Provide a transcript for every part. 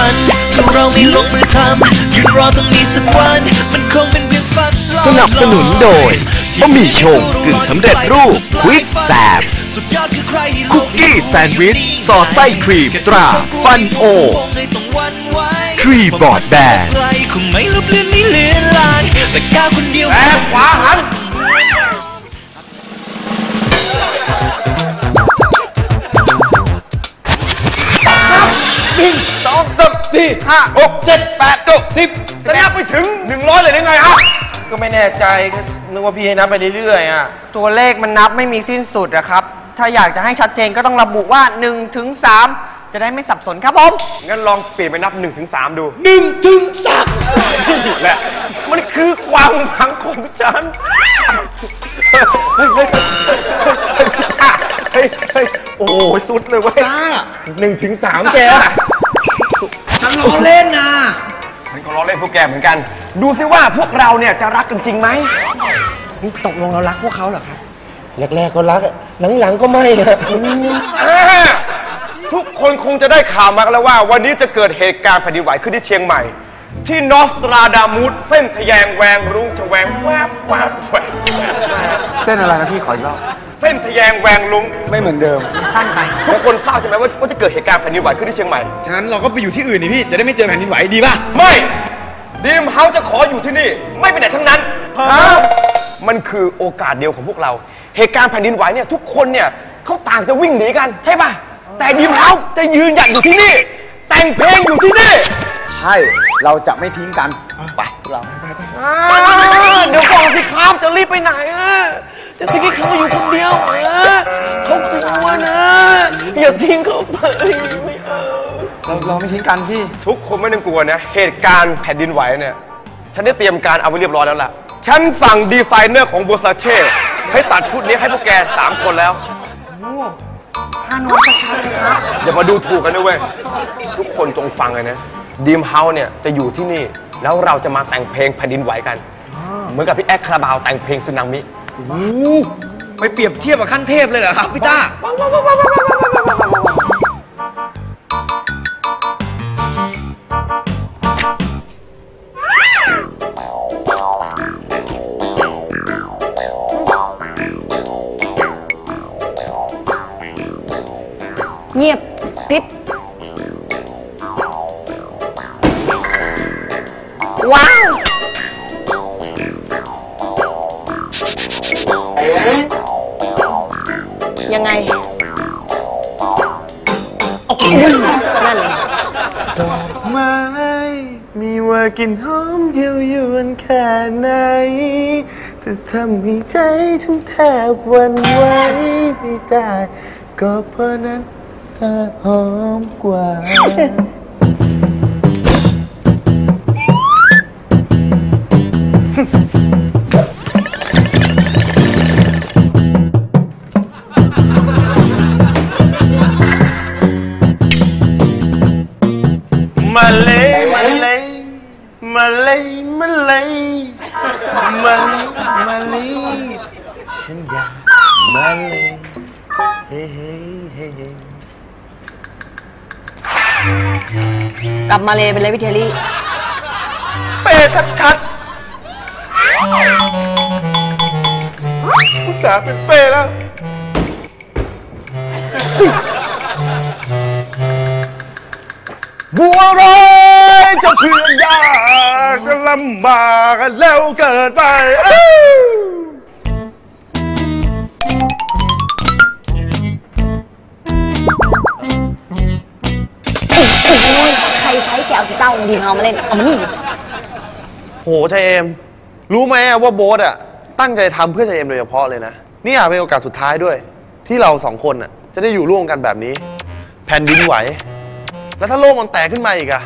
ฝันถ้าเราไม่ลงมือทำยืนรอตรงนี้สักวัน มันคงเป็นเพียงฝันลอยๆสนับสนุนโดยบะหมี่โชงกึ่งสำเร็จรูปควิกแสบสุดยอดคือใครที่คุกกี้แซนด์วิชสอดไส้ครีมตราฟันโอไม่ต้องหวั่นไหวทรีบอร์ดแบนไกลคงไม่ลบเลือนไม่เลือนลางแต่ก้าวคนเดียวแอบขวาหัน สามสี่ห้าหกเจ็ดแปดเก้าสิบจะนับไปถึงหนึ่งร้อยเลยได้ไงฮะก็ไม่แน่ใจก็นึกว่าพี่ให้นับไปเรื่อยๆอะตัวเลขมันนับไม่มีสิ้นสุดอะครับ ถ้าอยากจะให้ชัดเจนก็ต้องระบุว่า1ถึง3จะได้ไม่สับสนครับผม งั้นลองเปลี่ยนไปนับ1นถึงสดู หนึ่งถึงสามแหละ มันคือความหวังของฉัน เฮ้ยเฮ้ยโอ้โหสุดเลยเว้ยหนึ่งถึงสามแกฉัน ล้อเล่นนะมันก็ล้อเล่นพวกแกเหมือนกัน ดูซิว่าพวกเราเนี่ยจะรักกันจริงไหมนี่ตกลงเรารักพวกเขาเหรอครับแรกๆก็รักหลังๆก็ไม่อะทุกคนคงจะได้ข่าวมากันแล้วว่า วันนี้จะเกิดเหตุการณ์แผ่นดินไหวขึ้นที่เชียงใหม่ ที่นอสตราดามุสเส้นทะแยงแวงรุ้งชแวงแวบแวบแวบเส้นอะไรนะพี่ขออีกรอบ เส้นทะแยงแวงลุงไม่เหมือนเดิมทุกคนทราบใช่ไหมว่าว่าจะเกิดเหตุการณ์แผ่นดินไหวขึ้นที่เชียงใหม่ ฉะนั้นเราก็ไปอยู่ที่อื่นนี่พี่ จะได้ไม่เจอแผ่นดินไหวดีป่ะ ไม่ดีมเฮาจะขออยู่ที่นี่ ไม่ไปไหนทั้งนั้นมันคือโอกาสเดียวของพวกเรา เหตุการณ์แผ่นดินไหวเนี่ยทุกคนเนี่ยเขาต่างจะวิ่งหนีกันใช่ป่ะ แต่ดีมเฮาจะยืนหยัดอยู่ที่นี่ แต่งเพลงอยู่ที่นี่ ใช่ เราจะไม่ทิ้งกัน ไปพวกเราอ่าเดี๋ยวก่อนสิครับจะรีบไปไหนอะ จะทิ้งให้เขาอยู่คนเดียวเออเขากลัวนะ อย่าทิ้งเขาไปไม่เอาเราเราไม่ทิ้งกันพี่ ทุกคนไม่ต้องกลัวนะ เหตุการณ์แผ่นดินไหวเนี่ย ฉันได้เตรียมการเอาไว้เรียบร้อยแล้วล่ะ ฉันสั่งดีไซเนอร์ของบัวซาเช่ให้ตัดชุดนี้ให้พวกแกสามคนแล้วอย่ามาดูถูกกันนะเว้ย ทุกคนจงฟังเลยนะดีมเฮาเนี่ยจะอยู่ที่นี่ แล้วเราจะมาแต่งเพลงแผ่นดินไหวกัน เหมือนกับพี่แอคคาราบาวแต่งเพลงสึนามิ โอ้โหไปเปรียบเทียบกับขั้นเทพเลยเหรอครับพี่ต้า เงียบติ๊บว้าว ยังไงนั่นเลยไม้มีว่ากินหอมเยียวยวนแค่ไหน จะทำให้ใจฉันแทบวันไหวไม่ได้ ก็เพราะนั้นเธอหอมกว่า มาเลยมาเลยมาเลยมาเลยมาเลยมาเลยฉันอยากมาเลยเฮ้เฮ้เฮ้เฮ้กลับมาเลยไปเลยพี่เทลลี่เป้ชัดชัดอุตส่าห์เป็นเป้แล้ว บัวร้อยจะเพื่อนยากก็ลำบากกันแล้วเกินไปเอ้าใครใช้แกเอากีตาร์ของดีมเฮามาเล่น เอามานี่โหชายเอม รู้ไหมอะว่าโบ๊ทอะตั้งใจทำเพื่อชายเอมโดยเฉพาะเลยนะนี่อาจเป็นโอกาสสุดท้ายด้วย ที่เราสองคนอะจะได้อยู่ร่วมกันแบบนี้ แผ่นดินไหว แล้วถ้าโลกมันแตกขึ้นมาอีกอะ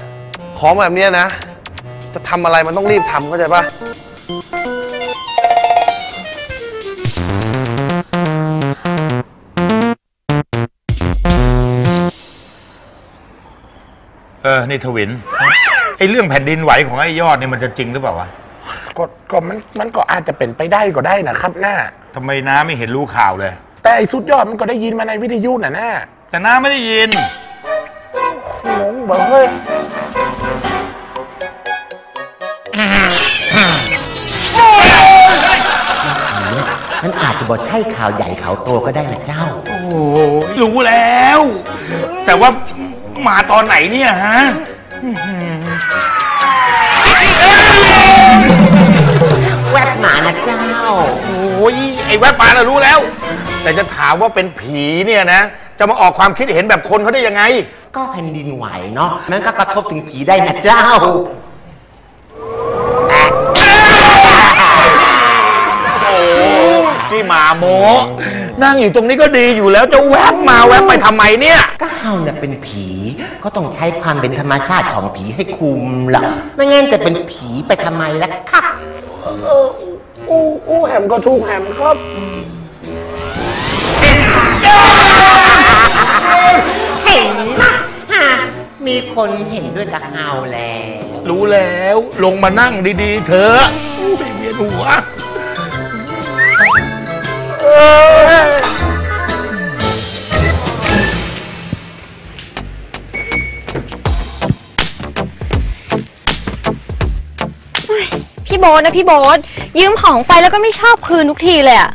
ของแบบเนี้ยนะ จะทำอะไรมันต้องรีบทำเข้าใจปะเออ นี่ทวิน ไอ้เรื่องแผ่นดินไหวของไอ้ยอดนี่มันจะจริงหรือเปล่าวะก็ก็มันมันก็อาจจะเป็นไปได้ก็ได้นะครับหน้า ทำไมน้าไม่เห็นรู้ข่าวเลย แต่ไอ้สุดยอดมันก็ได้ยินมาในวิทยุน่ะหน้า แต่น้าไม่ได้ยิน งงเบ้ยมันอาจจะบอกใช่ข่าวใหญ่ข่าวโตก็ได้นะเจ้า โอ้รู้แล้ว แต่ว่ามาตอนไหนเนี่ยฮะแวบหมานะเจ้า โอ้ยไอ้แวบหมาน่ะรู้แล้ว แต่จะถามว่าเป็นผีเนี่ยนะ จะมาออกความคิดเห็นแบบคนเขาได้ยังไง ก็แผ่นดินไหวเนาะมันก็กระทบถึงผีได้นะเจ้าโอ้พี่หมาโมนั่งอยู่ตรงนี้ก็ดีอยู่แล้วจะแวบมาแวบไปทำไมเนี่ยก็เฮาเนี่ยเป็นผีก็ต้องใช้ความเป็นธรรมชาติของผีให้คุมล่ะไม่งั้นจะเป็นผีไปทำไมล่ะค่ะอู้อู้แหมก็ทุกแหมครับ เห็นนะฮะ มีคนเห็นด้วยกับเฮาแล้ว รู้แล้วลงมานั่งดีๆ เถอะใจเวียนหัวพี่โบ๊ทนะพี่โบ๊ทยืมของไปแล้วก็ไม่ชอบคืนทุกทีเลยอะ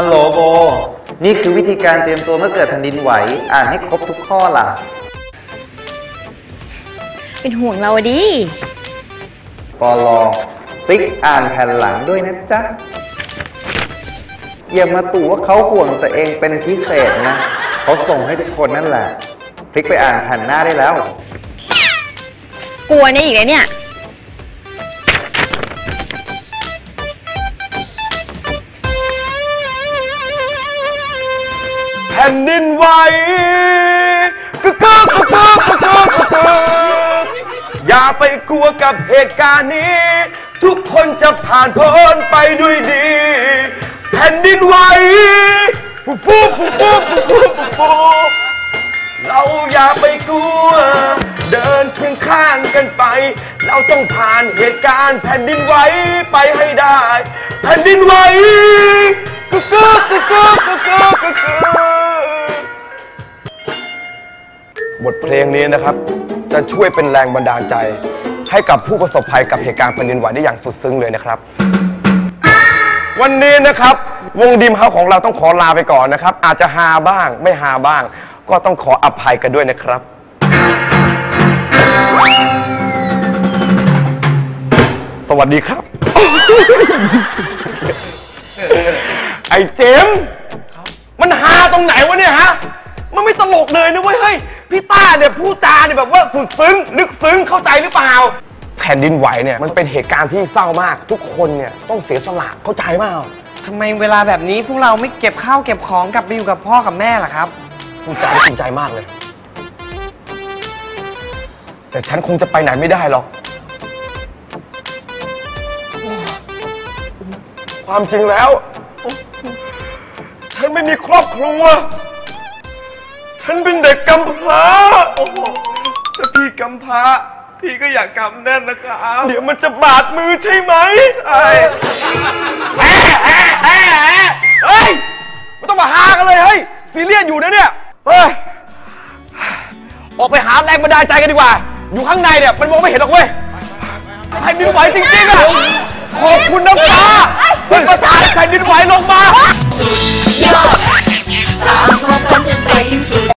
ฮัลโหลโบ นี่คือวิธีการเตรียมตัวเมื่อเกิดแผ่นดินไหว อ่านให้ครบทุกข้อล่ะ เป็นห่วงเราอะดิปอลอติ๊กอ่านแผ่นหลังด้วยนะจ๊ะ อย่ามาตู่ว่าเขาห่วงตัวเองเป็นพิเศษนะ เขาส่งให้ทุกคนนั่นแหละ พลิกไปอ่านแผ่นหน้าได้แล้ว กลัวเนี่ยอีกเลยเนี่ย แผ่นดินไหวกึกกึกกึกกึกกึกกึกกอย่าไปกลัวกับเหตุการณ์นี้ ทุกคนจะผ่านพ้นไปด้วยดี แผ่นดินไหวปุ๊บปุ๊บปุ๊บปุ๊บปุ๊บปุ๊บเราอย่าไปกลัว เดินเคียงข้างกันไป เราต้องผ่านเหตุการณ์แผ่นดินไหวไปให้ได้ แผ่นดินไหวกึกกึกกึกกึกกึกกึก บทเพลงนี้นะครับ จะช่วยเป็นแรงบันดาลใจ ให้กับผู้ประสบภัยกับเหตุการณ์แผ่นดินไหวได้อย่างสุดซึ้งเลยนะครับ วันนี้นะครับ วงดีมเฮาของเราต้องขอลาไปก่อนนะครับ อาจจะฮาบ้างไม่ฮาบ้าง ก็ต้องขออภัยกันด้วยนะครับสวัสดีครับ ไอ้เจมมันฮาตรงไหนวะเนี่ยฮะ มันไม่ตลกเลยนะเว้ยเฮ้ย พี่ต้าเนี่ยพูดจาเนี่ยแบบว่าสุดซึ้งลึกซึ้งเข้าใจหรือเปล่า แผ่นดินไหวเนี่ยมันเป็นเหตุการณ์ที่เศร้ามาก ทุกคนเนี่ยต้องเสียสละเข้าใจเปล่าทำไมเวลาแบบนี้พวกเราไม่เก็บข้าวเก็บของกลับไปอยู่กับพ่อกับแม่ล่ะครับ พูดจาได้จริงใจมากเลย แต่ฉันคงจะไปไหนไม่ได้หรอก ความจริงแล้ว ฉันไม่มีครอบครัว ฉันเป็นเด็กกำพร้าโอ้โถ้าพี่กำพร้า พี่ก็อยากกำแน่นนะครับ เดี๋ยวมันจะบาดมือใช่ไหมใช่แอะแอะแอะแอะเฮ้ยไม่ต้องมาหากันเลยเฮ้ยซีเรียสอยู่นะเนี่ยเฮ้ยออกไปหาแรงบันดาลใจกันดีกว่า อยู่ข้างในเนี่ยมันมองไม่เห็นหรอกเว้ยใครนดินไหวจริงๆอะขอบคุณน้ำตาเป็นประธานใครนดินไหวลงมา สุดยอดตามความฝันจะไปถึงสุด